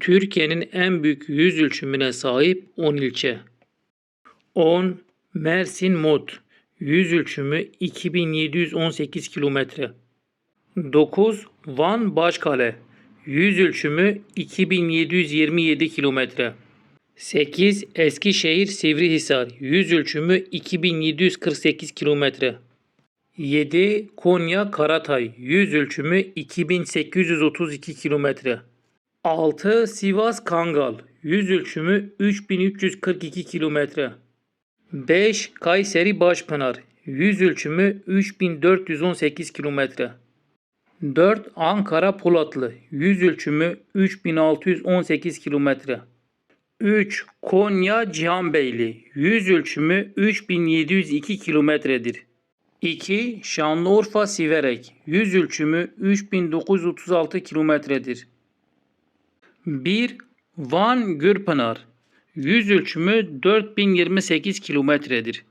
Türkiye'nin en büyük yüz ölçümüne sahip 10 ilçe. 10. Mersin Mot. Yüz ölçümü 2718 kilometre. 9. Van Başkale. Yüz ölçümü 2727 kilometre. 8. Eskişehir Sivrihisar. Yüz ölçümü 2748 kilometre. 7. Konya Karatay. Yüz ölçümü 2832 kilometre. 6. Sivas Kangal. Yüz ölçümü 3342 kilometre. 5. Kayseri Başpınar. Yüz ölçümü 3418 kilometre. 4. Ankara Polatlı. Yüz ölçümü 3618 kilometre. 3. Konya Cihanbeyli. Yüz ölçümü 3702 kilometredir. 2. Şanlıurfa Siverek. Yüz ölçümü 3936 kilometredir. 1. Van Gürpınar. Yüz ölçümü 4028 kilometredir.